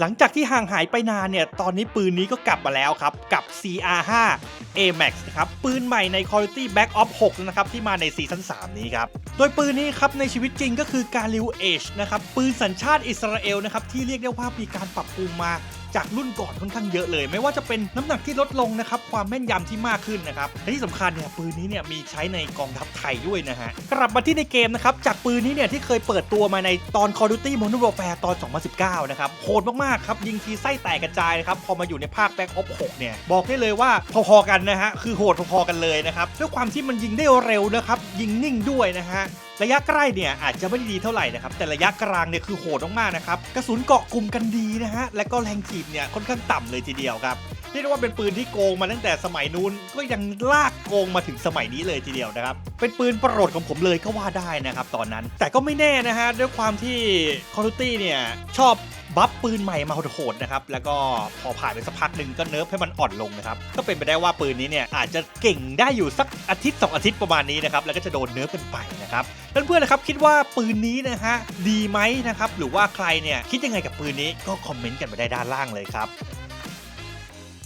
หลังจากที่ห่างหายไปนานเนี่ย ตอนนี้ปืนนี้ก็กลับมาแล้วครับ กับ CR5 AMAX นะครับ ปืนใหม่ใน Quality Back Off 6 นะครับ ที่มาในซีซั่น3นี้ครับ โดยปืนนี้ครับในชีวิตจริงก็คือการลิวเอชนะครับ ปืนสัญชาติอิสราเอลนะครับ ที่เรียกได้ว่ามีการปรับปรุงมา จากรุ่นก่อนค่อนข้างเยอะเลย ไม่ว่าจะเป็นน้ำหนักที่ลดลงนะครับความแม่นยำที่มากขึ้นนะครับและที่สำคัญเนี่ยปืนนี้เนี่ยมีใช้ในกองทัพไทยด้วยนะฮะกลับมาที่ในเกมนะครับจากปืนนี้เนี่ยที่เคยเปิดตัวมาในตอน Call of Duty Modern Warfare ตอน 2019 นะครับโหดมากๆครับยิงทีไส้แตกกระจายนะครับพอมาอยู่ในภาค Back Ops 6เนี่ยบอกได้เลยว่าพอๆกันนะฮะคือโหดพอๆกันเลยนะครับด้วยความที่มันยิงได้เร็วนะครับยิงนิ่งด้วยนะฮะ ระยะใกล้เนี่ยอาจจะไม่ดีเท่าไหร่นะครับแต่ระยะกลางเนี่ยคือโหดมากๆนะครับกระสุนเกาะกลุ่มกันดีนะฮะและก็แรงถีบเนี่ยค่อนข้างต่ำเลยทีเดียวครับเรียกได้ว่าเป็นปืนที่โกงมาตั้งแต่สมัยนู้นก็ยังลากโกงมาถึงสมัยนี้เลยทีเดียวนะครับ เป็นปืนโปรดของผมเลยก็ว่าได้นะครับตอนนั้น แต่ก็ไม่แน่นะฮะด้วยความที่คอร์ตี้เนี่ยชอบ บัฟปืนใหม่มาโหดๆนะครับ แล้วก็พอผ่านไปสักพักหนึ่งก็เนิร์ฟให้มันอ่อนลงนะครับ ก็เป็นไปได้ว่าปืนนี้เนี่ยอาจจะเก่งได้อยู่สักอาทิตย์สองอาทิตย์ประมาณนี้นะครับ แล้วก็จะโดนเนิร์ฟกันไปนะครับเพื่อนๆนะครับคิดว่าปืนนี้นะฮะดีไหมนะครับ หรือว่าใครเนี่ยคิดยังไงกับปืนนี้ก็คอมเมนต์กันมาได้ด้านล่างเลยครับ